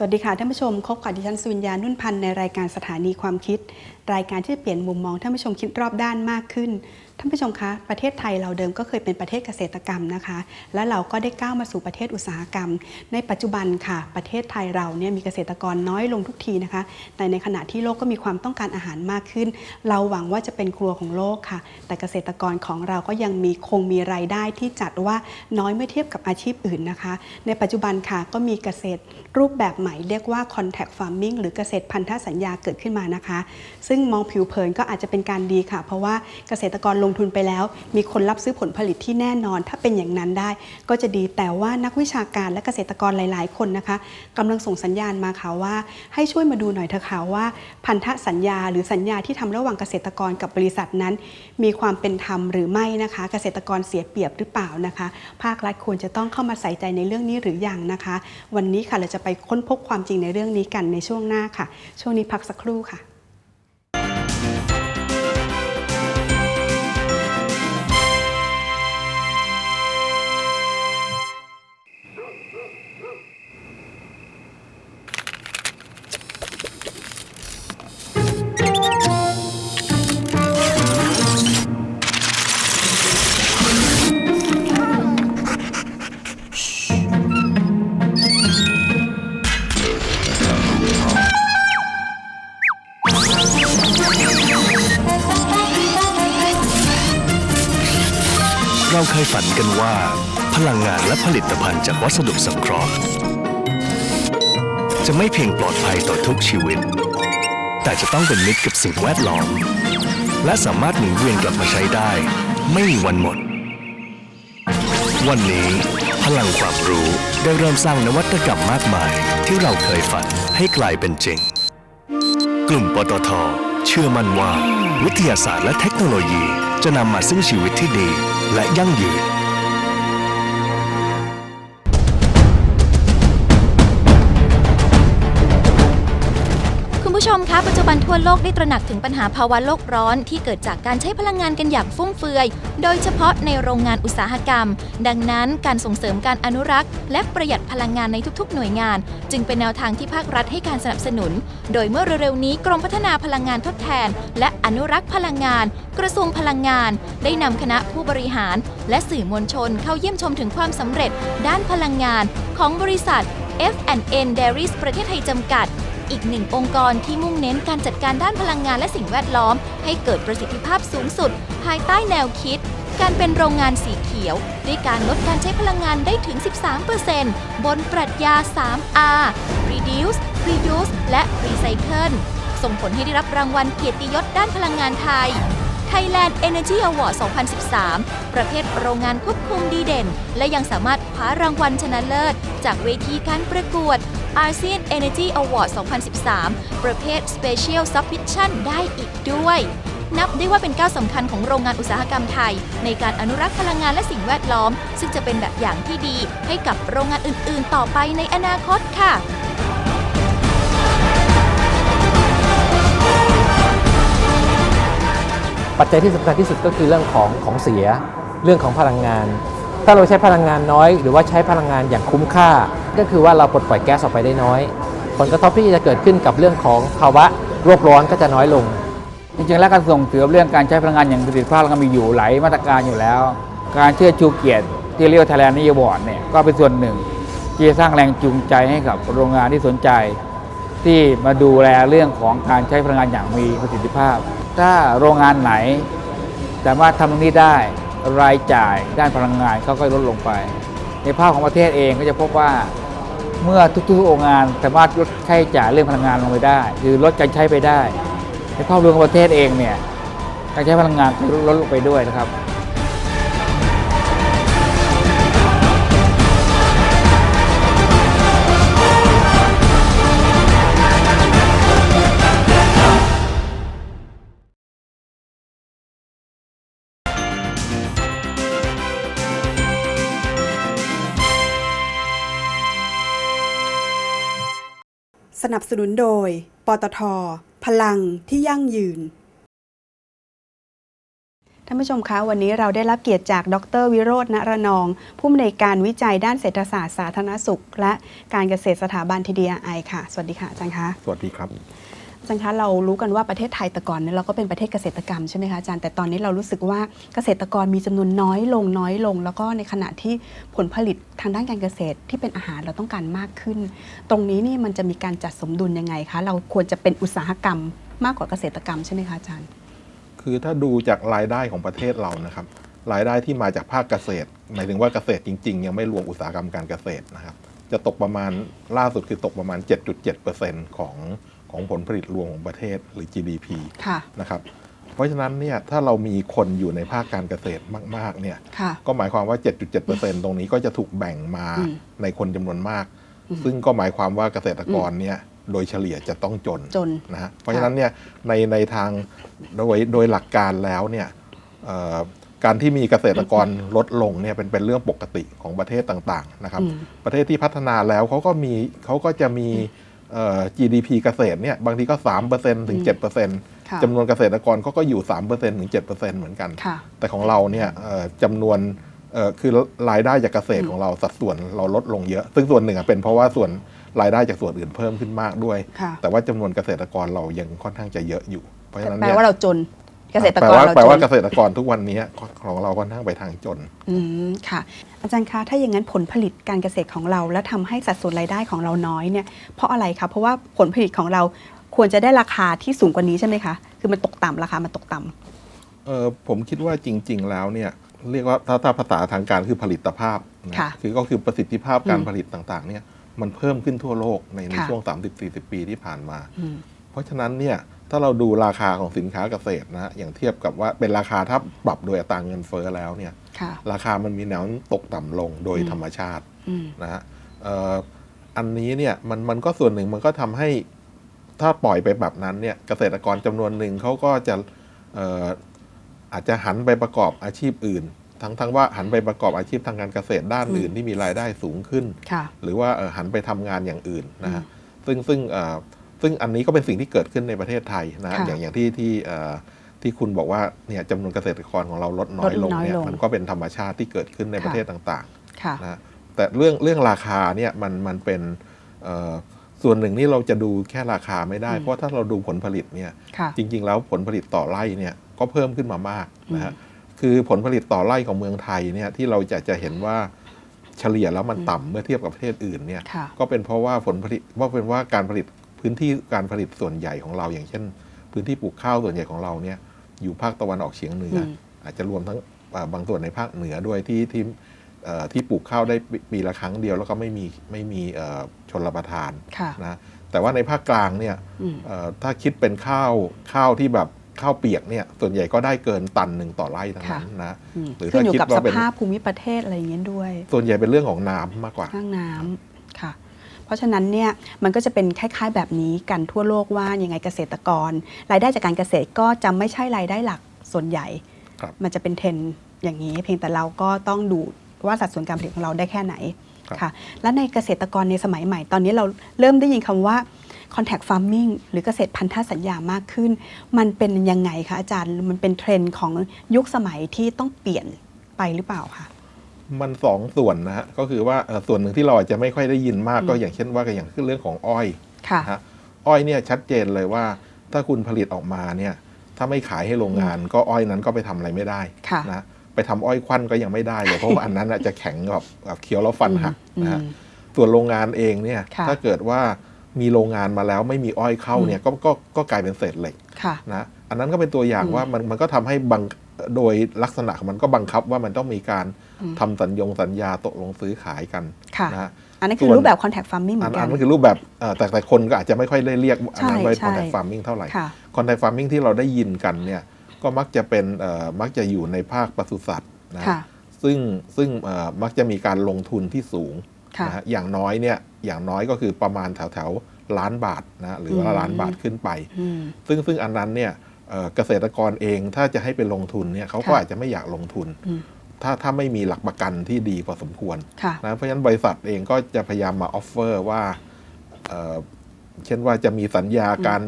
สวัสดีค่ะท่านผู้ชมพบกับดิฉันสุวิญญานุ่นพันธ์ในรายการสถานีความคิด รายการที่เปลี่ยนมุมมองท่านผู้ชมคิดรอบด้านมากขึ้น ท่านผู้ชมคะประเทศไทยเราเดิมก็เคยเป็นประเทศเกษตรกรรมนะคะ และเราก็ได้ก้าวมาสู่ประเทศอุตสาหกรรม ในปัจจุบันค่ะ ประเทศไทยเราเนี่ยมีเกษตรกรน้อยลงทุกทีนะคะแต่ในขณะที่โลกก็มีความต้องการอาหารมากขึ้น เราหวังว่าจะเป็นครัวของโลกค่ะ แต่เกษตรกรของเราก็ยังมีคงมีรายได้ที่จัดว่าน้อยเมื่อเทียบกับอาชีพอื่นนะคะ ในปัจจุบันค่ะก็มีเกษตรรูปแบบใหม่เรียกว่า contact farming หรือเกษตรพันธสัญญาเกิดขึ้นมานะคะ ซึ่งมองผิวเผินก็อาจจะเป็นการดีค่ะ เพราะว่าเกษตรกรลงงทุนไปแล้ว มีคนรับซื้อผลผลิตที่แน่นอน ถ้าเป็นอย่างนั้นได้ก็จะดีแต่ว่านักวิชาการและเกษตรกรหลาย ๆ คนนะคะกำลังส่งสัญญาณมาค่ะว่า ให้ช่วยมาดูหน่อยเถอะค่ะว่า พันธสัญญาหรือสัญญาที่ทำระหว่างเกษตรกรกับบริษัทนั้น มีความเป็นธรรมหรือไม่นะคะ เกษตรกรเสียเปรียบหรือเปล่านะคะ ภาครัฐควรจะต้องเข้ามาใส่ใจในเรื่องนี้หรือยังนะคะ วันนี้ค่ะเราจะไปค้นพบความจริงในเรื่องนี้กันในช่วงหน้าค่ะ ช่วงนี้พักสักครู่ค่ะ จากวัสดุสังเคราะห์ จะไม่เพียงปลอดภัยต่อทุกชีวิต แต่จะต้องเป็นมิตรกับสิ่งแวดล้อม และสามารถหมุนเวียนกลับมาใช้ได้ ไม่มีวันหมด วันนี้พลังความรู้ได้เริ่มสร้างนวัตกรรมมากมาย ที่เราเคยฝันให้กลายเป็นจริง กลุ่มปตทเชื่อมั่นว่า วิทยาศาสตร์และเทคโนโลยีจะนำมาซึ่งชีวิตที่ดีและยั่งยืนะปัจจุบันทั่วโลกได้ตระหนักถึงปัญหาภาวะโลกร้อนที่เกิดจากการใช้พลังงานกันอย่างฟุ่มเฟือย โดยเฉพาะในโรงงานอุตสาหกรรม ดังนั้นการส่งเสริมการอนุรักษ์ และประหยัดพลังงานในทุกๆ หน่วยงาน จึงเป็นแนวทางที่ภาครัฐให้การสนับสนุน โดยเมื่อเร็วๆนี้กรมพัฒนาพลังงานทดแทน และอนุรักษ์พลังงาน กระทรวงพลังงาน ได้นำคณะผู้บริหาร และสื่อมวลชนเข้าเยี่ยมชมถึงความสำเร็จ ด้านพลังงาน ของบริษัท F&N Dairies ประเทศไทยจำกัด อีกหนึ่งองค์กรที่มุ่งเน้นการจัดการด้านพลังงานและสิ่งแวดล้อม ให้เกิดประสิทธิภาพสูงสุด ภายใต้แนวคิด การเป็นโรงงานสีเขียว ด้วยการลดการใช้พลังงานได้ถึง 13%บนปรัชญา 3R Reduce Reuse และ Recycle ส่งผลให้ได้รับรางวัลเกียรติยศด้านพลังงานไทย Thailand Energy Award 2013 ประเภทโรงงานควบคุมดีเด่น และยังสามารถคว้ารางวัลชนะเลิศ จากเวทีการประกวด ASEAN Energy Award 2013 ประเภท Special Submission ได้อีกด้วย นับได้ว่าเป็นก้าวสำคัญของโรงงานอุตสาหกรรมไทย ในการอนุรักษ์พลังงานและสิ่งแวดล้อม ซึ่งจะเป็นแบบอย่างที่ดีให้กับโรงงานอื่น ๆ ต่อไปในอนาคตค่ะปัจจัยที่สำคัญที่สุดก็คือเรื่องของของเสีย เรื่องของพลังงาน ถ้าเราใช้พลังงานน้อย หรือว่าใช้พลังงานอย่างคุ้มค่า ก็คือว่าเราปลดปล่อยแก๊สออกไปได้น้อย ผลกระทบที่จะเกิดขึ้นกับเรื่องของภาวะโลกร้อนก็จะน้อยลง จริงๆแล้วการส่งเสริมเรื่องการใช้พลังงานอย่างประสิทธิภาพเรามีอยู่หลายมาตรการอยู่แล้ว การเชื่อชูเกียรติที่เรียกว่า Thailand นโยบอร์ดเนี่ยก็เป็นส่วนหนึ่ง ที่สร้างแรงจูงใจให้กับโรงงานที่สนใจ ที่มาดูแลเรื่องของการใช้พลังงานอย่างมีประสิทธิภาพ ถ้าโรงงานไหนสามารถทำตรงนี้ได้ รายจ่ายด้านพลังงานก็ค่อยลดลงไป ในภาพของประเทศเองก็จะพบว่าเมื่อทุกๆโรงงานสามารถลดค่าใช้จ่ายเรื่องพลังงานลงไปได้ หรือลดการใช้ไปได้ ในภาพรวมของประเทศเองเนี่ยการใช้พลังงานก็ลดลงไปด้วยนะครับ สนับสนุนโดย ปตท พลังที่ยั่งยืน ท่านผู้ชมคะ วันนี้เราได้รับเกียรติจาก ดรวิโรจน์ณระนอง ผู้อำนวยการวิจัยด้านเศรษฐศาสตร์สาธารณสุข และการเกษตรสถาบันทีดีไอค่ะ สวัสดีค่ะอาจารย์คะ สวัสดีครับอา จารย์คะเรารู้กันว่าประเทศไทยแต่ก่อนเนี่ยเราก็เป็นประเทศเกษตรกรรมใช่ไหมคะอาจารย์แต่ตอนนี้เรารู้สึกว่าเกษตรกรมีจำนวนน้อยลงน้อยลง แล้วก็ในขณะที่ผลผลิตทางด้านการเกษตรที่เป็นอาหารเราต้องการมากขึ้น ตรงนี้นี่มันจะมีการจัดสมดุลยังไงคะเราควรจะเป็นอุตสาหกรรมมากกว่าเกษตรกรรมใช่ไหมคะอาจารย์ คือถ้าดูจากรายได้ของประเทศเรานะครับรายได้ที่มาจากภาคเกษตรหมายถึงว่าเกษตรจริงๆ ยังไม่รวมอุตสาหกรรมการเกษตรนะครับจะตกประมาณล่าสุดคือตกประมาณ 7.7%ของ ของผลผลิตรวมของประเทศหรือ GDP ค่ะนะครับเพราะฉะนั้นเนี่ยถ้าเรามีคนอยู่ในภาคการเกษตรมาก ๆ เนี่ยค่ะ ก็หมายความว่า 7.7%ตรงนี้ก็จะถูกแบ่งมาอืม ในคนจำนวนมากอืมซึ่งก็หมายความว่าเกษตรกรเนี่ยโดยเฉลี่ยจะต้องจน จน นะฮะเพราะฉะนั้นเนี่ยในในทางโดยโดยหลักการแล้วเนี่ยเอ่อการที่มีเกษตรกรลดลงเนี่ยเป็นเป็นเรื่องปกติของประเทศต่างๆนะครับ อืมประเทศที่พัฒนาแล้วเขาก็มีเขาก็จะมีเอ่อ GDP เกษตรเนี่ยบางทีก็ 3%ถึง7%ค่ะจำนวนเกษตรกรเขาก็อยู่ 3%ถึง 7%เหมือนกันค่ะแต่ของเราเนี่ยเอ่อจำนวนเอ่อคือรายได้จากเกษตรของเราสัดส่วนเราลดลงเยอะ ซึ่งส่วนหนึ่งอะเป็นเพราะว่าส่วนรายได้จากส่วนอื่นเพิ่มขึ้นมากด้วยค่ะแต่ว่าจำนวนเกษตรกรเรายังค่อนข้างจะเยอะอยู่ เพราะฉะนั้นแปลเนี่ยว่าเราจน เกษตรแปลกรว่าเราแปลจว่านเกษตรกรทุกวันนี้ของเราค่อนข้างไปทางจน อืมค่ะ อาจารย์คะถ้าอย่างนั้นผลผลิตการเกษตรของเรา แล้วทำให้สัดส่วนรายได้ของเราน้อยเนี่ยเพราะอะไรคะเพราะว่าผลผลิตของเราควรจะได้ราคาที่สูงกว่านี้ใช่ไหมคะ คือมันตกต่ำราคามันตกต่ำเออผมคิดว่าจริง ๆ แล้วเนี่ยเรียกว่าถ้าถ้าภาษาทางการคือผลิตภาพนะค่ะคือก็คือประสิทธิภาพการอืมผลิตต่างๆ เนี่ยมันเพิ่มขึ้นทั่วโลกในในค่ะช่วง 30-40 ปีที่ผ่านมาอืมเพราะฉะนั้นเนี่ย ถ้าเราดูราคาของสินค้าเกษตรนะฮะอย่างเทียบกับว่าเป็นราคาถ้าปรับโดยอัตราเงินเฟ้อแล้วเนี่ยค่ะราคามันมีแนวโน้มตกต่ำลงโดยอืมธรรมชาติอืมนะฮะเอ่ออันนี้เนี่ยมันมันก็ส่วนหนึ่งมันก็ทำให้ถ้าปล่อยไปแบบนั้นเนี่ยเกษตรกรจำนวนหนึ่งเขาก็จะเอ่ออาจจะหันไปประกอบอาชีพอื่น ทั้งทั้งว่าหันไปประกอบอาชีพทางการเกษตรด้านอืมอื่นที่มีรายได้สูงขึ้นค่ะหรือว่าเอ่อหันไปทำงานอย่างอื่นนะฮะซึ่งซึ่งเอ่อ ซึ่งอันนี้ก็เป็นสิ่งที่เกิดขึ้นในประเทศไทยนะฮะค่ะอย่างอย่างที่ที่เอ่อที่คุณบอกว่าเนี่ยจำนวนเกษตรกรของเราลดน้อยลดลงน้อยเนี่ยลงมันก็เป็นธรรมชาติที่เกิดขึ้นในค่ะประเทศต่างค่ะๆนะฮะแต่เรื่องเรื่องราคาเนี่ยมันมันเป็นเอ่อส่วนหนึ่งที่เราจะดูแค่ราคาไม่ได้อืมเพราะถ้าเราดูผลผลิตเนี่ยค่ะจริง ๆ แล้วผลผลิตต่อไร่เนี่ยก็เพิ่มขึ้นมามากนะฮะคือผลผลิตต่อไร่ของเมืองไทยเนี่ยที่เราจะจะเห็นว่าเฉลี่ยแล้วมันต่ำเมื่อเทียบกับประเทศอื่นเนี่ยค่ะก็เป็นเพราะว่าผลผลิตว่าเป็นว่าการผลิต พื้นที่การผลิตส่วนใหญ่ของเราอย่างเช่น พื้นที่ปลูกข้าวส่วนใหญ่ของเราเนี่ยอยู่ภาคตะวันออกเฉียงเหนืออมอาจจะรวมทั้งอ่าบางส่วนในภาคเหนือด้วยที่ที่เอ่อที่ปลูกข้าวได้ปีปีละครั้งเดียว แล้วก็ไม่มีไม่มีเอ่อชนรประทานค่ะนะแต่ว่าในภาคกลางเนี่ยอืมเอ่อถ้าคิดเป็นข้าวข้าวที่แบบข้าวเปียกเนี่ยส่วนใหญ่ก็ได้เกินตันหนึ่งต่อไร่ทั้งนั้นนะอืมหรือขึ้นถ้าอยู่คิดกับสว่าเป็นภาพภูมิประเทศอะไรอย่างเงี้ยด้วย ส่วนใหญ่เป็นเรื่องของน้ำมากกว่าข้างน้ำค่ะ เพราะฉะนั้นเนี่ยมันก็จะเป็นคล้ายๆ แบบนี้กันทั่วโลกว่ายังไงเกษตรกร รายได้จากการเกษตรก็จะไม่ใช่รายได้หลักส่วนใหญ่ครับมันจะเป็นเทรนด์อย่างนี้ เพียงแต่เราก็ต้องดูว่าสัดส่วนการผลิตของเราได้แค่ไหนครับค่ะและในเกษตรกรในสมัยใหม่ ตอนนี้เราเริ่มได้ยินคำว่า contact farming หรือเกษตรพันธสัญญามากขึ้น มันเป็นยังไงคะอาจารย์ มันเป็นเทรนด์ของยุคสมัยที่ต้องเปลี่ยนไปหรือเปล่าคะ มันสองส่วนนะฮะก็คือว่าเอ่อส่วนหนึ่งที่เราอาจจะไม่ค่อยได้ยินมากอืมก็อย่างเช่นว่าก็อย่างเรื่องของอ้อยค่ะนะฮะอ้อยเนี่ยชัดเจนเลยว่าถ้าคุณผลิตออกมาเนี่ยถ้าไม่ขายให้โรงงาน ก็อ้อยนั้นก็ไปทำอะไรไม่ได้ค่ะนะไปทำอ้อยควันก็ยังไม่ได้เลยเพราะว่าอันนั้นน่ะจะแข็งแบบแบบเคี้ยวแล้วฟันหักนะฮะอืมส่วนโรงงานเองเนี่ยค่ะถ้าเกิดว่ามีโรงงานมาแล้วไม่มีอ้อยเข้าเนี่ยก็ก็ก็กลายเป็นเศษเหล็กค่ะนะอันนั้นก็เป็นตัวอย่างอืมว่ามันมันก็ทำให้บัง โดยลักษณะของมันก็บังคับว่ามันต้องมีการอืมทำสัญญงสัญญาตกลงซื้อขายกันค่ะนะฮะอันนั้นคือส่วนรูปแบบ contact farming เหมือัอนนกัอันนนั้นคือรูปแบบเอ่อแต่แต่คนก็อาจจะไม่ค่อยได้เรียกอันนั้นใช่ว่าใช่ contact farming เท่าไหร่ค่ะ contact farming ที่เราได้ยินกันเนี่ยก็มักจะเป็นเอ่อมักจะอยู่ในภาคปศุสัตว์นะค่ะซึ่งซึ่งเอ่อมักจะมีการลงทุนที่สูงค่ะนะฮะอย่างน้อยเนี่ยอย่างน้อยก็คือประมาณแถวแถวๆล้านบาทนะหรือว่าอืมล้านบาทขึ้นไปอืมซึ่งซึ่งอันนั้นเนี่ย เอ่อเกษตรกรเองถ้าจะให้ไปลงทุนเนี่ยเขาก็ค่ะอาจจะไม่อยากลงทุนอืมถ้าถ้าไม่มีหลักประกันที่ดีพอสมควรค่ะนะเพราะฉะนั้นบริษัทเองก็จะพยายามมาออฟเฟอร์ว่าเอ่อเช่นว่าจะมีสัญญาการ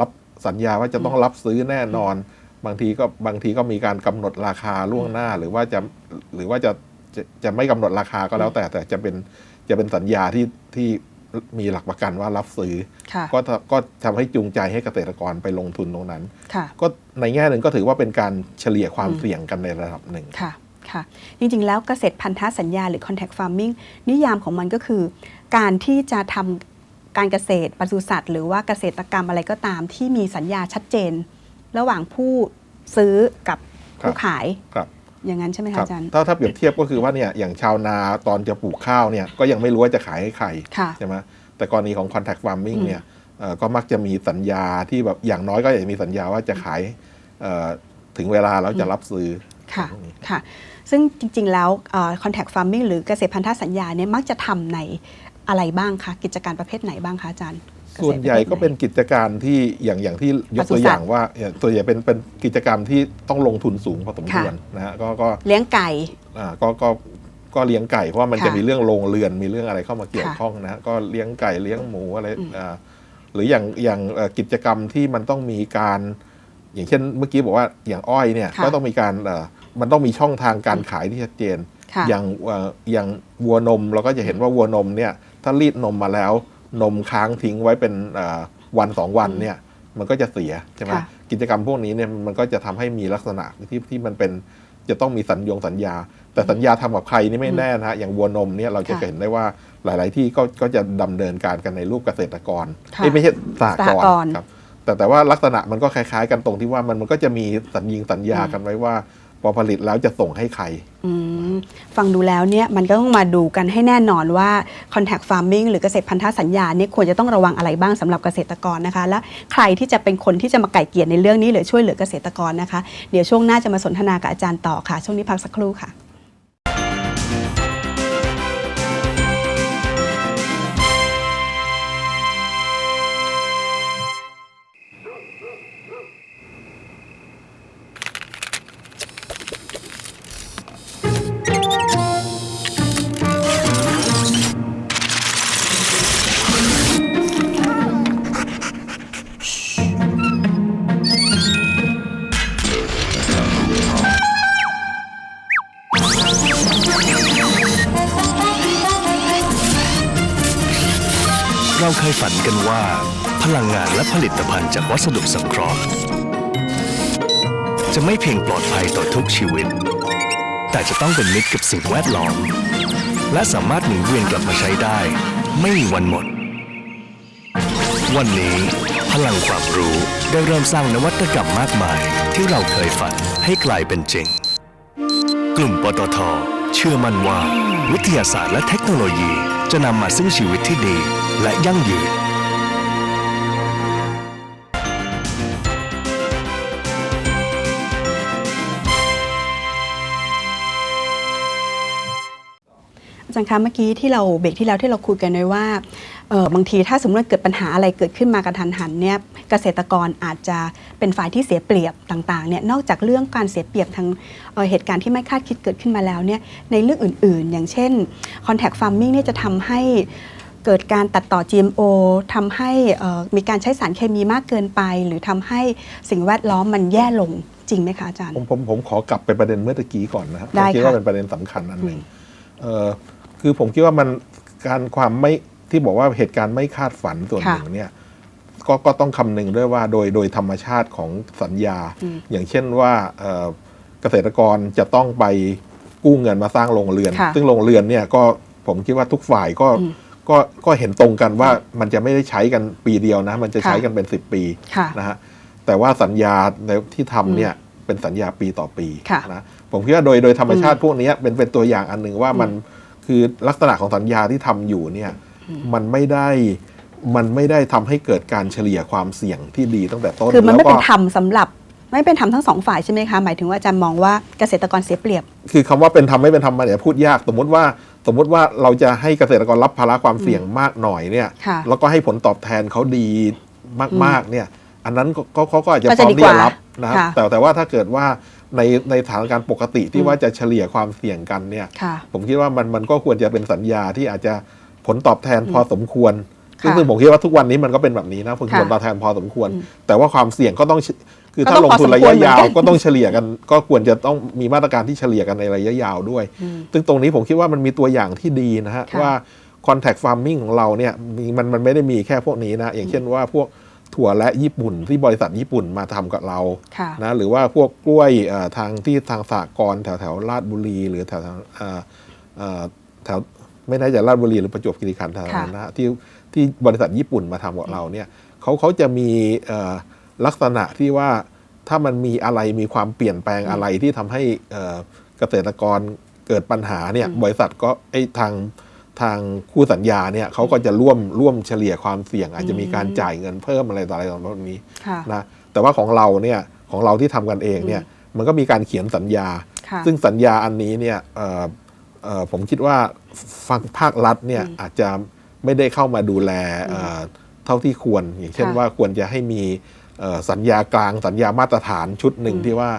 รับสัญญาว่าจะต้องรับซื้อแน่นอน บางทีก็บางทีก็มีการกำหนดราคาล่วงหน้าหรือว่าจะหรือว่าจะจะจะไม่กำหนดราคาก็แล้วแต่แต่จะเป็นจะเป็นสัญญาที่ที่ มีหลักประกันว่ารับซื้อค่ะก็ทำก็ทำให้จูงใจให้เกษตรกรไปลงทุนตรงนั้นค่ะก็ในแง่หนึ่งก็ถือว่าเป็นการเฉลี่ยความเสี่ยงกันในระดับหนึ่งค่ะค่ะจริงๆ แล้วเกษตรพันธสัญญาหรือ contact farming นิยามของมันก็คือ การที่จะทำการเกษตรปศุสัตว์ หรือว่าเกษตรกรรมอะไรก็ตามที่มีสัญญาชัดเจน ระหว่างผู้ซื้อกับผู้ครับขายครับ อย่างนั้นใช่ไหมคคะรับอาจารย์ ถ้าถ้าเปรียบเทียบก็คือว่าเนี่ยอย่างชาวนาตอนจะปลูกข้าวเนี่ยก็ยังไม่รู้ว่าจะขายให้ใครค่ะใช่ไหมแต่กรณีของ contact farming อืมเนี่ยเอ่อก็มักจะมีสัญญาที่แบบอย่างน้อยก็อยากจะมีสัญญาว่าจะขายเอ่อถึงเวลาแล้วจะรับซื้อค่ะพวกนี้ค่ะซึ่งจริง ๆ แล้วเอ่อ contact farming หรือเกษตรพันธสัญญาเนี่ยมักจะทำในอะไรบ้างคะกิจการประเภทไหนบ้างคะอาจารย์ ส่วนใหญ่ก็เป็นกิจการที่อย่างอย่างที่ยกตัวอย่างว่าเนี่ยตัวอย่างเป็นเป็นกิจกรรมที่ต้องลงทุนสูงพอสมควรนะฮะก็ก็เลี้ยงไก่อ่าก็ก็ก็เลี้ยงไก่เพราะว่ามันค่ะจะมีเรื่องโรงเรือนมีเรื่องอะไรเข้ามาเกี่ยวค่ะข้องนะฮะก็เลี้ยงไก่เลี้ยงหมูอะไรอืมอ่าหรืออย่างอย่างเอ่อกิจกรรมที่มันต้องมีการ อย่างเช่นเมื่อกี้บอกว่าอย่างอ้อยเนี่ยค่ะก็ต้องมีการเอ่อมันต้องมีช่องทางการขายที่ชัดเจนค่ะอย่างเอ่ออย่างวัวนมเราก็จะเห็นว่าวัวนมเนี่ยถ้ารีดนมมาแล้ว นมค้างทิ้งไว้เป็นเอ่อวันสองวันเนี่ยมันก็จะเสียใช่ไหมค่ะกิจกรรมพวกนี้เนี่ยมันก็จะทำให้มีลักษณะที่ที่มันเป็นจะต้องมีสัญญงสัญญา แต่สัญญาทำกับใครนี่ไม่แน่นะฮะอย่างวัวนมเนี่ยเราจะค่ะเห็นได้ว่าหลาย ๆ ที่ก็ก็จะดำเนินการกันในรูปเกษตรกรค่ะเอ้ยไม่ใช่สหกสหรกรณ์ณ์ครับแต่แต่ว่าลักษณะมันก็คล้าย ๆ กันตรงที่ว่ามันมันก็จะมีสัญญิงสัญญากันไว้ว่า พอผลิตแล้วจะส่งให้ใคร ฟังดูแล้วเนี่ยมันก็ต้องมาดูกันให้แน่นอนว่า contact farming หรือเกษตรพันธสัญญาเนี่ยควรจะต้องระวังอะไรบ้างสำหรับเกษตรกรนะคะ และใครที่จะเป็นคนที่จะมาไก่เกลียในเรื่องนี้หรือช่วยเหลือเกษตรกรนะคะ เดี๋ยวช่วงหน้าจะมาสนทนากับอาจารย์ต่อค่ะ ช่วงนี้พักสักครู่ค่ะ ละผลิตภัณฑ์จากวัสดุสังเคราะห์ จะไม่เพียงปลอดภัยต่อทุกชีวิต แต่จะต้องเป็นมิตรกับสิ่งแวดล้อม และสามารถหมุนเวียนกลับมาใช้ได้ ไม่มีวันหมด วันนี้ พลังความรู้ได้เริ่มสร้างนวัตกรรมมากมาย ที่เราเคยฝันให้กลายเป็นจริง กลุ่มปตท เชื่อมั่นว่า วิทยาศาสตร์และเทคโนโลยีจะนำมาซึ่งชีวิตที่ดีและยั่งยืนาจารย์คะเมื่อกี้ที่เราเบรกที่แล้วที่เราคุยกันไว้ว่าเออบางทีถ้าสมมติว่าเกิดปัญหาอะไรเกิดขึ้นมากระทันหันเนี่ยเกษตรกรอาจจะเป็นฝ่ายที่เสียเปรียบต่างๆเนี่ยนอกจากเรื่องการเสียเปรียบทางเอ่อเหตุการณ์ที่ไม่คาดคิดเกิดขึ้นมาแล้วเนี่ยในเรื่องอื่นๆ อย่างเช่น contact farming เนี่ยจะทำให้เกิดการตัดต่อ GMO ทำให้เอ่อมีการใช้สารเคมีมากเกินไป หรือทำให้สิ่งแวดล้อมมันแย่ลงจริงไหมคะอาจารย์ ผมผมผมขอกลับไปประเด็นเมื่อตะกี้ก่อนนะครับได้ผมคิดค่ะว่าเป็นประเด็นสำคัญอันหนึ่งเอ่อ คือผมคิดว่ามันการความไม่ที่บอกว่าเหตุการณ์ไม่คาดฝันส่วนหนึ่งเนี่ยก็ก็ต้องคำนึงด้วยว่าโดยโดยธรรมชาติของสัญญาอืมอย่างเช่นว่าเอ่อเกษตรกรจะต้องไปกู้เงินมาสร้างโรงเรือนค่ะซึ่งโรงเรือนเนี่ยก็ผมคิดว่าทุกฝ่ายก็อืมก็ก็เห็นตรงกันว่ามันจะไม่ได้ใช้กันปีเดียวนะ มันจะใช้ค่ะกันเป็น 10 ปีค่ะนะฮะแต่ว่าสัญญาในที่ทำเนี่ยเป็นสัญญาปีต่อปีค่ะนะผมคิดว่าโดยโดยธรรมชาติพวกเนี้ยเป็นเป็นตัวอย่างอันหนึ่งว่ามัน คือลักษณะของสัญญาที่ทำอยู่เนี่ยมันไม่ได้มันไม่ได้ทำให้เกิดการเฉลี่ยความเสี่ยงที่ดีตั้งแต่ต้นคือมันไม่แล้วก็เป็นธรรมสำหรับไม่เป็นธรรมทั้งสองฝ่ายใช่ไหมคะหมายถึงว่าอาจารย์มองว่าเกษตรกรเสียเปรียบ คือคำว่าเป็นธรรมไม่เป็นธรรมมันเนี่ยพูดยาก สมมติว่าสมมติว่าเราจะให้เกษตรกรรับภาระความเสี่ยงมากหน่อยเนี่ยค่ะแล้วก็ให้ผลตอบแทนเขาดีมากๆเนี่ย อันนั้นก็ก็เขาก็อาจจะก็พร้จะอมดีที่กว่าจะรับ นะครับค่ะแต่แต่ว่าถ้าเกิดว่าในในสถานการณ์ปกติที่ว่าจะเฉลี่ยความเสี่ยงกันเนี่ยค่ะผมคิดว่ามันมันก็ควรจะเป็นสัญญาที่อาจจะผลตอบแทนพอสมควรซึ่งค่ะซึ่งผมคิดว่าทุกวันนี้มันก็เป็นแบบนี้นะผลค่ะตอบแทนพอสมควร แต่ว่าความเสี่ยงก็ต้องคือก็ถ้าต้องลงทุนระพอสมควยะรเหมือนยาวกันก็ต้องเฉลี่ยกัน ก็ควรจะต้องมีมาตรการที่เฉลี่ยกันในระยะยาวด้วยอืมซึ่งตรงนี้ผมคิดว่ามันมีตัวอย่างที่ดีนะฮะค่ะว่า contact farming ของเราเนี่ยมีมันมันไม่ได้มีแค่พวกนี้นะอย่างเช่นว่าพวก ถั่วและญี่ปุ่นที่บริษัทญี่ปุ่นมาทำกับเราค่ะนะหรือว่าพวกกล้วยเอ่อทางที่ทางสากรณ์แถวแถวๆลาดบุรี หรือแถวแถวเอ่อเอ่อแถวไม่แน่ใจลาดบุรีหรือประจวบคีรีขันธ์แถวนั้นนะฮะที่ที่บริษัทญี่ปุ่นมาทำกับเราเนี่ยเขาเขาจะมีเอ่อลักษณะที่ว่าถ้ามันมีอะไรมีความเปลี่ยนแปลงอะไรที่ทำให้เอ่อเกษตรกรเกิดปัญหาเนี่ยบริษัทก็ไอ้ทาง ทางคู่สัญญาเนี่ยเขาก็จะร่วมร่วมเฉลี่ยความเสี่ยง อาจจะมีการจ่ายเงินเพิ่มอะไรต่ออะไรต่อพวกนี้ค่ะนะแต่ว่าของเราเนี่ยของเราที่ทำกันเองเนี่ยมันก็มีการเขียนสัญญาค่ะซึ่งสัญญาอันนี้เนี่ยเอ่อเอ่อผมคิดว่าฟังภาครัฐเนี่ยอาจจะไม่ได้เข้ามาดูแลเอ่อเท่าที่ควร อย่างเช่นค่ะว่าควรจะให้มีเอ่อสัญญากลางสัญญามาตรฐานชุดหนึ่งที่ว่า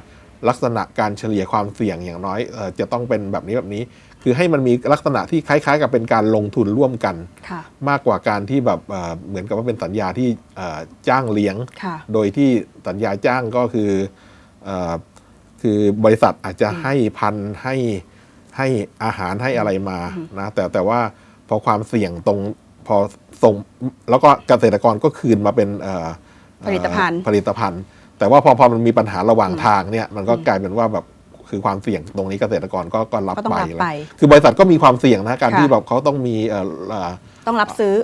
ลักษณะการเฉลี่ยความเสี่ยงอย่างน้อยเอ่อจะต้องเป็นแบบนี้แบบนี้ คือให้มันมีลักษณะที่คล้ายๆ กับเป็นการลงทุนร่วมกันค่ะมากกว่าการที่แบบเอ่อเหมือนกับว่าเป็นสัญญาที่เอ่อจ้างเลี้ยงค่ะโดยที่สัญญาจ้างก็คือเออคือบริษัทอาจจะให้พันธุ์ให้ให้อาหารให้อะไรมานะแต่แต่ว่าพอความเสี่ยงตรงพอส่งแล้วก็เกษตรกรก็คืนมาเป็นเอ่อผลิตภัณฑ์เอ่อผลิตภัณฑ์ แต่ว่าพอพอมันมีปัญหาระหว่างทางเนี่ยมันก็กลายเป็นว่าแบบคือความเสี่ยงตรงนี้เกษตรกรก็ก็รับก็ต้องไปรับไปแล้วคือบริษัทก็มีความเสี่ยงนะการค่ะที่แบบเขาต้องมีเอ่อเอ่อต้องรับซื้อ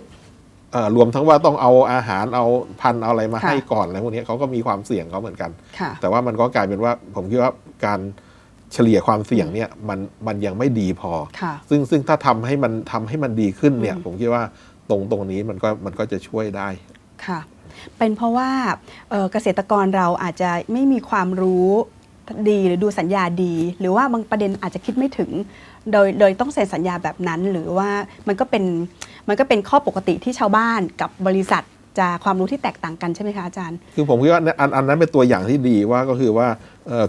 เอ่อรวมทั้งว่าต้องเอาอาหารเอาพันธุ์เอาอะไรมาค่ะ ให้ก่อนอะไรพวกนี้เขาก็มีความเสี่ยงเขาเหมือนกัน ค่ะ แต่ว่ามันก็กลายเป็นว่าผมคิดว่าการเฉลี่ยความเสี่ยงเนี่ยมันมันยังไม่ดีพอ ค่ะ ซึ่งซึ่งถ้าทำให้มันทำให้มันดีขึ้นเนี่ยผมคิดว่าตรงตรงนี้มันก็มันก็จะช่วยได้ ค่ะ เป็นเพราะว่าเกษตรกรเราอาจจะไม่มีความรู้ดีหรือดูสัญญาดี หรือว่าบางประเด็นอาจจะคิดไม่ถึง โดยโดยต้องเซ็นสัญญาแบบนั้น หรือว่ามันก็เป็นมันก็เป็นข้อปกติที่ชาวบ้านกับบริษัทจะความรู้ที่แตกต่างกันใช่ไหมคะอาจารย์ คือผมคิดว่าอันอันนั้นเป็นตัวอย่างที่ดีว่าก็คือว่า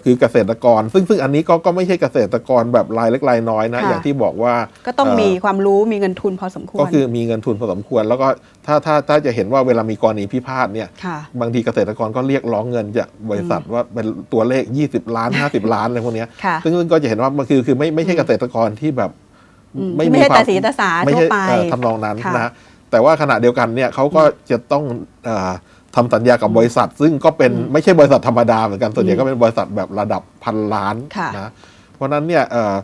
คือเกษตรกร ซึ่งซึ่งอันนี้ก็ก็ไม่ใช่เกษตรกรแบบรายเล็กรายน้อยนะ ค่ะ อย่างที่บอกว่าก็ต้องเมีความรู้มีเงินทุนพอสมควรก็คือมีเงินทุนพอสมควร แล้วก็ถ้าถ้าถ้าจะเห็นว่าเวลามีกรณีพิพาทเนี่ย ค่ะ บางทีเกษตรกรก็เรียกร้องเงินจากบริษัทว่าเป็นตัวเลข 20 ล้าน 50 ล้านอะไรพวกเนี้ยค่ะ ซึ่งซึ่งก็จะเห็นว่ามันคือคือไม่ไม่ใช่เกษตรกรที่แบบ อืมที่ไม่ใช่ตาสีตาสาไม่ทั่วใช่ไป เอ่อทำนองนั้นค่ะนะแต่ว่าขณะเดียวกันเนี่ยเขาก็จะต้องเอ่อ ทำสัญญากับบริษัท ซึ่งก็เป็นไม่ใช่บริษัทธรรมดาเหมือนกันส่วนใหญ่ก็เป็นบริษัทแบบระดับพันล้านค่ะนะเพราะฉะนั้นเนี่ยเอ่อ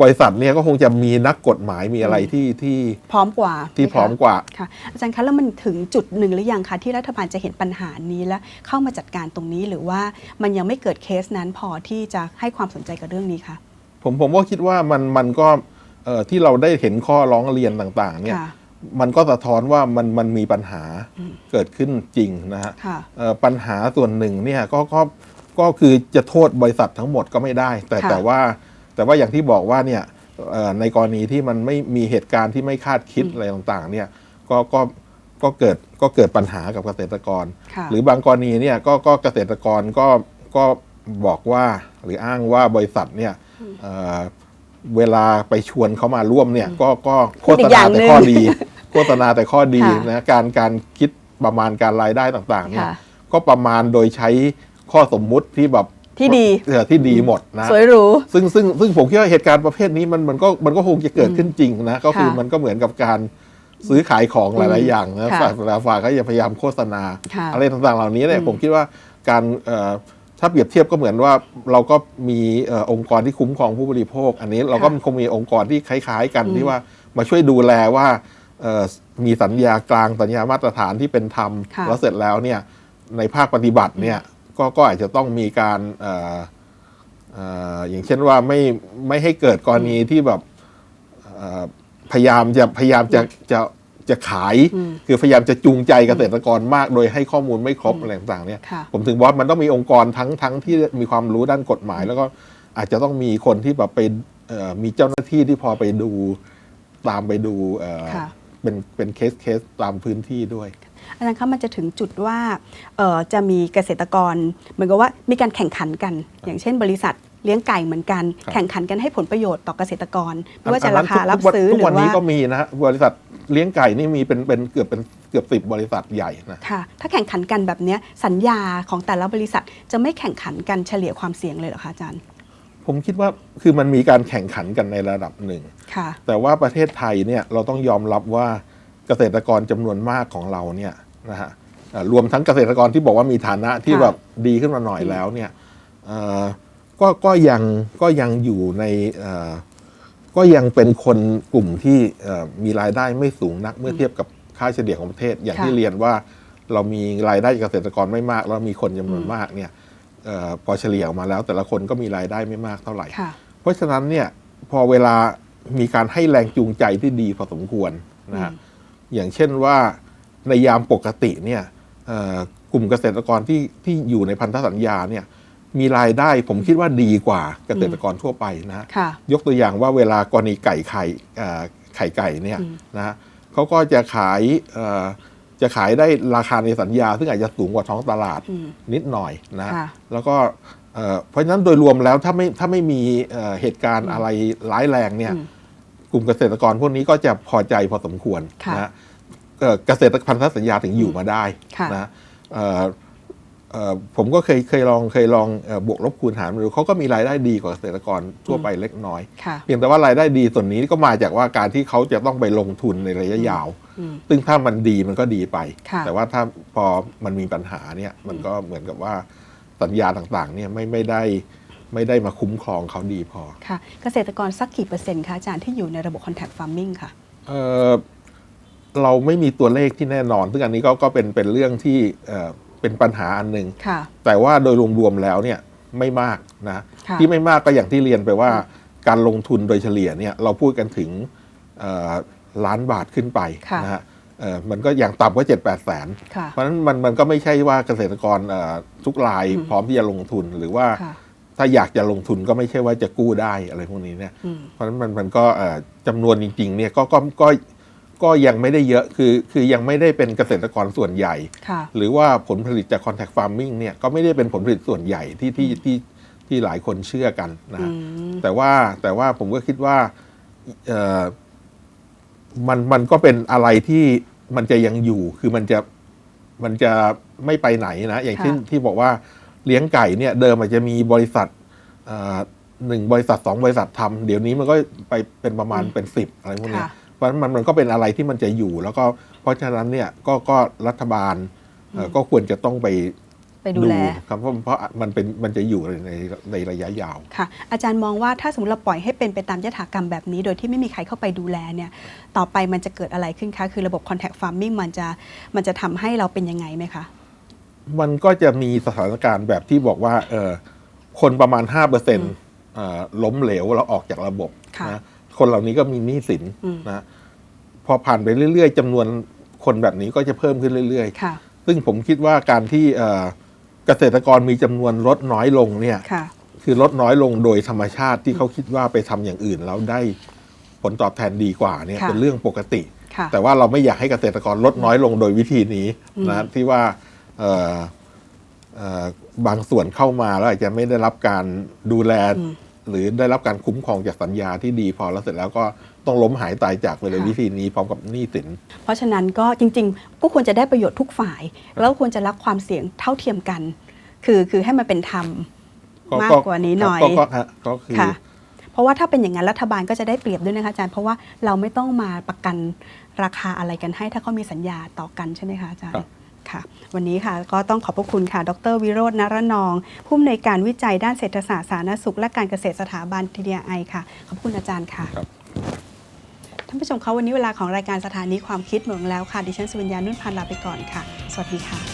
บริษัทเนี่ยก็คงจะมีนักกฎหมายมีอะไรที่ที่พร้อมกว่าที่ไหคะพร้อมกว่าค่ะอาจารย์คะแล้วมันถึงจุดหนึ่งหรือยังคะที่รัฐบาลจะเห็นปัญหานี้และเข้ามาจัดการตรงนี้หรือว่ามันยังไม่เกิดเคสนั้นพอที่จะให้ความสนใจกับเรื่องนี้คะผมผมก็คิดว่ามันมันก็เอ่อที่เราได้เห็นข้อร้องเรียนต่างๆเนี่ยค่ะ มันก็สะท้อนว่ามันมันมีปัญหาเกิดขึ้นจริงนะฮะค่ะเอ่อปัญหาส่วนหนึ่งเนี่ยก็ก็ก็คือจะโทษบริษัททั้งหมดก็ไม่ได้ แต่ค่ะแต่ว่าแต่ว่าอย่างที่บอกว่าเนี่ยเอ่อในกรณีที่มันไม่มีเหตุการณ์ที่ไม่คาดคิดอะไรต่างๆ เนี่ยก็ก็ก็เกิดก็เกิดปัญหากับเกษตรกรค่ะหรือบางกรณีเนี่ยก็ก็เกษตรกรก็ก็บอกว่าหรืออ้างว่าบริษัทเนี่ยเอ่อเวลาไปชวนเขามาร่วมเนี่ยก็ก็โฆพูดษอีกอณาย่างแต่หนึ่งข้อดี โฆษณาแต่ข้อดีค่ะนะการการคิดประมาณการรายได้ต่างๆเนี่ยค่ะก็ประมาณโดยใช้ข้อสมมุติที่แบบที่ดีเอ่อที่ดีหมดนะสวยหรูซึ่งซึ่งซึ่งผมคิดว่าเหตุการณ์ประเภทนี้มันมันก็มันก็คงจะเกิดขึ้นจริงนะก็คือค่ะมันก็เหมือนกับการซื้อขายของหลายๆอย่างนะค่ะฝ่ายแต่ละฝ่ายก็จะพยายามโฆษณาค่ะอะไรต่างๆเหล่านี้เนี่ยอืมผมคิดว่าการเอ่อถ้าเปรียบเทียบก็เหมือนว่าเราก็มีเอ่อองค์กรที่คุ้มครองผู้บริโภค อันนี้เราก็คงมีองค์กรที่คล้าย ๆ กันที่ว่ามาช่วยดูแลว่าเอ่อ มีสัญญากลางสัญญามาตรฐานที่เป็นธรรมค่ะแล้วเสร็จแล้วเนี่ยในภาคปฏิบัติเนี่ยก็ก็อาจจะต้องมีการเอ่อเอ่ออย่างเช่นว่าไม่ไม่ให้เกิดกรณีที่แบบเอ่อพยายามจะพยายามจะจะจะขายอืมคือพยายามจะจูงใจเกษตรกรมาก โดยให้ข้อมูลไม่ครบอะไรต่างๆเนี่ยค่ะผมถึงบอกว่ามันต้องมีองค์กรทั้งทั้งที่มีความรู้ด้านกฎหมาย แล้วก็อาจจะต้องมีคนที่แบบไปเอ่อมีเจ้าหน้าที่ที่พอไปดูตามไปดู เอ่อค่ะเป็นเป็นเคสเคสตามพื้นที่ด้วยอาจารย์คะมันจะถึงจุดว่าเอ่อจะมีเกษตรกร เหมือนกับว่ามีการแข่งขันกัน อย่างเช่น บริษัทเลี้ยงไก่เหมือนกันครับแข่งขันกันให้ผลประโยชน์ต่อเกษตรกรไม่ว่าอัจะนนั้รานคาทุกรับทุกวันซื้อทุหกรืวันอว่านี้ก็มีนะฮะบริษัทเลี้ยงไก่นี่มีเป็นเป็นเกือบเป็นเกือบสิบบริษัทใหญ่นะค่ะถ้าแข่งขันกันแบบเนี้ยสัญญาของแต่ละบริษัทจะไม่แข่งขันกันเฉลี่ยความเสี่ยงเลยเหรอคะอาจารย์ ผมคิดว่าคือมันมีการแข่งขันกันในระดับหนึ่งค่ะแต่ว่าประเทศไทยเนี่ยเราต้องยอมรับว่าเกษตรกรจำนวนมากของเราเนี่ยนะฮะเอ่อรวมทั้งเกษตรกรที่บอกว่ามีฐานะที่ค่ะแบบดีขึ้นมาหน่อยแล้วเนี่ยเอ่อก็ก็ยังก็ยังอยู่ในเอ่อก็ยังเป็นคนกลุ่มที่เอ่อมีรายได้ไม่สูงนักเมื่อเทียบกับค่าเฉลี่ยของประเทศ อย่างค่ะที่เรียนว่าเรามีรายได้จากเกษตรกรไม่มากแล้วมีคนจำนวนมากเนี่ยเอ่อ พอเฉลี่ยออกมาแล้ว แต่ละคนก็มีรายได้ไม่มากเท่าไหร่ค่ะเพราะฉะนั้นเนี่ยพอเวลามีการให้แรงจูงใจที่ดีพอสมควรนะฮะอืมอย่างเช่นว่าในยามปกติเนี่ยเอ่อกลุ่มเกษตรกรที่ที่อยู่ในพันธสัญญาเนี่ยมีรายได้ผมคิดว่าดีกว่าเกษตรกรทั่วไปนะฮะค่ะยกตัวอย่างว่าเวลากรณีไก่ไข่เอ่อไข่ไก่เนี่ยอืมนะฮะเขาก็จะขายเอ่อ จะขายได้ราคาในสัญญา ซึ่งอาจจะสูงกว่าท้องตลาดอืมนิดหน่อยนะฮะค่ะแล้วก็เอ่อเพราะฉะนั้นโดยรวมแล้วถ้าไม่ถ้าไม่มีเอ่อเหตุการณ์อะไรร้ายแรงเนี่ยอืมกลุ่มเกษตรกรพวกนี้ก็จะพอใจพอสมควรค่ะนะฮะเอ่อเกษตรพันธสัญญาถึงอยู่มาได้ค่ะนะเอ่อเอ่อผมก็เคยเคยลองเคยลองเอ่อบวกลบคูณหารมาดูเขาก็มีรายได้ดีกว่าเกษตรกรทั่วไปเล็กน้อยค่ะเพียงแต่ว่ารายได้ดีส่วนนี้ก็มาจากว่าการที่เขาจะต้องไปลงทุนในระยะยาวอืม ซึ่งถ้ามันดีมันก็ดีไปค่ะแต่ว่าถ้าพอมันมีปัญหาเนี่ยมันก็เหมือนกับว่าสัญญาต่างๆเนี่ยไม่ไม่ได้ไม่ได้มาคุ้มครองเขาดีพอ ค่ะ เกษตรกรสักกี่เปอร์เซ็นต์คะอาจารย์ที่อยู่ในระบบ contact farming ค่ะเอ่อเราไม่มีตัวเลขที่แน่นอน ซึ่งอันนี้ก็ก็เป็นเป็นเรื่องที่เอ่อเป็นปัญหาอันหนึ่งค่ะแต่ว่าโดยรวมๆแล้วเนี่ยไม่มากนะค่ะที่ไม่มากก็อย่างที่เรียนไปว่า การลงทุนโดยเฉลี่ยเนี่ยเราพูดกันถึงเอ่อ ล้านบาทขึ้นไปค่ะนะฮะเอ่อมันก็อย่างต่ำก็เจ็ดแปดแสนค่ะเพราะฉะนั้นมันมันก็ไม่ใช่ว่าเกษตรกรเอ่อทุกรายอืมพร้อมที่จะลงทุนหรือว่าค่ะถ้าอยากจะลงทุนก็ไม่ใช่ว่าจะกู้ได้อะไรพวกนี้เนี่ยอืมเพราะฉะนั้นมันมันก็เอ่อจำนวนจริงๆเนี่ยก็ก็ก็ก็ยังไม่ได้เยอะคือคือยังไม่ได้เป็นเกษตรกรส่วนใหญ่ค่ะหรือว่าผลผลิตจาก contact farming เนี่ยก็ไม่ได้เป็นผลผลิตส่วนใหญ่ที่ที่ที่ที่หลายคนเชื่อกันนะอืฮะมแต่ว่าแต่ว่าผมก็คิดว่าเอ่อ มันมันก็เป็นอะไรที่มันจะยังอยู่คือมันจะมันจะไม่ไปไหนนะ อย่างที่ค่ะที่บอกว่าเลี้ยงไก่เนี่ยเดิมอาจจะมีบริษัทเอ่อหนึ่งบริษัทสองบริษัททำเดี๋ยวนี้มันก็ไปเป็นประมาณเป็นสิบอะไรพวกเนี้ยค่ะเพราะฉะนั้นมันมันก็เป็นอะไรที่มันจะอยู่ แล้วก็เพราะฉะนั้นเนี่ยก็ก็รัฐบาลเอ่ออก็ควรจะต้องไป ไปดูแลครับเพราะเพราะมันเป็นมันจะอยู่ในในในระยะยาวค่ะ อาจารย์มองว่าถ้าสมมติเราปล่อยให้เป็นไปตามยถากรรมแบบนี้ โดยที่ไม่มีใครเข้าไปดูแลเนี่ยต่อไปมันจะเกิดอะไรขึ้นคะ คือระบบ contact farming มันจะมันจะทำให้เราเป็นยังไงไหมคะ มันก็จะมีสถานการณ์แบบที่บอกว่าเออคนประมาณ 5%เปอร์เซ็นต์ล้มเหลวแล้วออกจากระบบค่ะนะคนเหล่านี้ก็มีหนี้สินอืมนะพอผ่านไปเรื่อย ๆจำนวนคนแบบนี้ก็จะเพิ่มขึ้นเรื่อยค่ะๆซึ่งผมคิดว่าการที่ เอ่อเกษตรกรมีจำนวนลดน้อยลงเนี่ย ค่ะ คือลดน้อยลงโดยธรรมชาติที่เขาคิดว่าไปทำอย่างอื่นแล้วได้ผลตอบแทนดีกว่าเนี่ยค่ะ เป็นเรื่องปกติ ค่ะ แต่ว่าเราไม่อยากให้เกษตรกรลดน้อยลงโดยวิธีนี้อืมนะที่ว่าเอ่อเอ่อบางส่วนเข้ามาแล้วอาจจะไม่ได้รับการดูแลอืม หรือได้รับการคุ้มครองจากสัญญาที่ดีพอแล้วเสร็จแล้วก็ต้องล้มหายตายจากไปเลยค่ะวิธีนี้พร้อมกับหนี้สิน เพราะฉะนั้นก็จริงๆ ก็ควรจะได้ประโยชน์ทุกฝ่าย แล้วควรจะรับความเสี่ยงเท่าเทียมกัน คือคือให้มันเป็นธรรมมากกว่านี้หน่อยก็ก็ฮะก็คือค่ะเพราะว่าถ้าเป็นอย่างนั้นรัฐบาลก็จะได้เปรียบด้วยนะคะอาจารย์เพราะว่าเราไม่ต้องมาประกันราคาอะไรกันให้ ถ้าเขามีสัญญาต่อกันใช่ไหมคะอาจารครัย์บ ค่ะ วันนี้ค่ะก็ต้องขอบพระคุณค่ะ ดรวิโรจน์นรนอง ผู้อำนวยการวิจัยด้านเศรษฐศาสตร์สาธารณสุข และการเกษตรสถาบันทีดีไอค่ะ ขอบคุณอาจารย์ค่ะครับท่านผู้ชมคะวันนี้เวลาของรายการสถานีความคิดหมดลงแล้วค่ะ ดิฉันสุวิญญา นุ่นพันธ์ลาไปก่อนค่ะ สวัสดีค่ะ